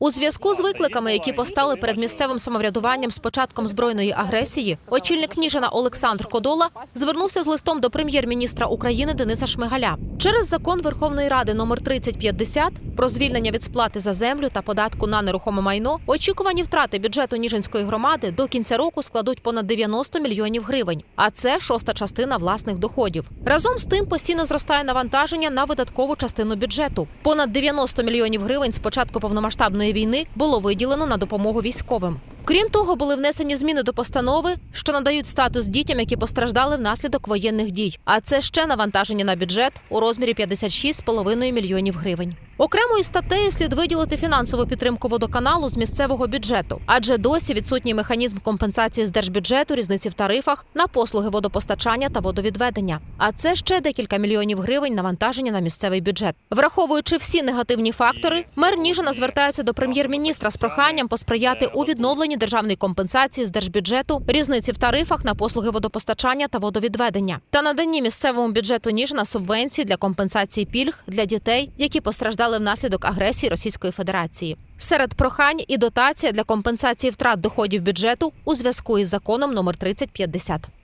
У зв'язку з викликами, які постали перед місцевим самоврядуванням з початком збройної агресії, очільник Ніжина Олександр Кодола звернувся з листом до прем'єр-міністра України Дениса Шмигаля. Через закон Верховної Ради номер 3050 про звільнення від сплати за землю та податку на нерухоме майно очікувані втрати бюджету Ніжинської громади до кінця року складуть понад 90 мільйонів гривень. А це шоста частина власних доходів. Разом з тим постійно зростає навантаження на видаткову частину бюджету. Понад 90 мільйонів гривень з початку повномасштабної війни було виділено на допомогу військовим. Крім того, були внесені зміни до постанови, що надають статус дітям, які постраждали внаслідок воєнних дій. А це ще навантаження на бюджет у розмірі 56,5 мільйонів гривень. Окремою статтею слід виділити фінансову підтримку водоканалу з місцевого бюджету, адже досі відсутній механізм компенсації з держбюджету різниці в тарифах на послуги водопостачання та водовідведення. А це ще декілька мільйонів гривень навантаження на місцевий бюджет. Враховуючи всі негативні фактори, мер Ніжина звертається до прем'єр-міністра з проханням посприяти у відновленні державної компенсації з держбюджету, різниці в тарифах на послуги водопостачання та водовідведення та наданні місцевому бюджету Ніжина субвенцій для компенсації пільг для дітей, які постраждали внаслідок агресії Російської Федерації. Серед прохань і дотація для компенсації втрат доходів бюджету у зв'язку із законом номер 3050.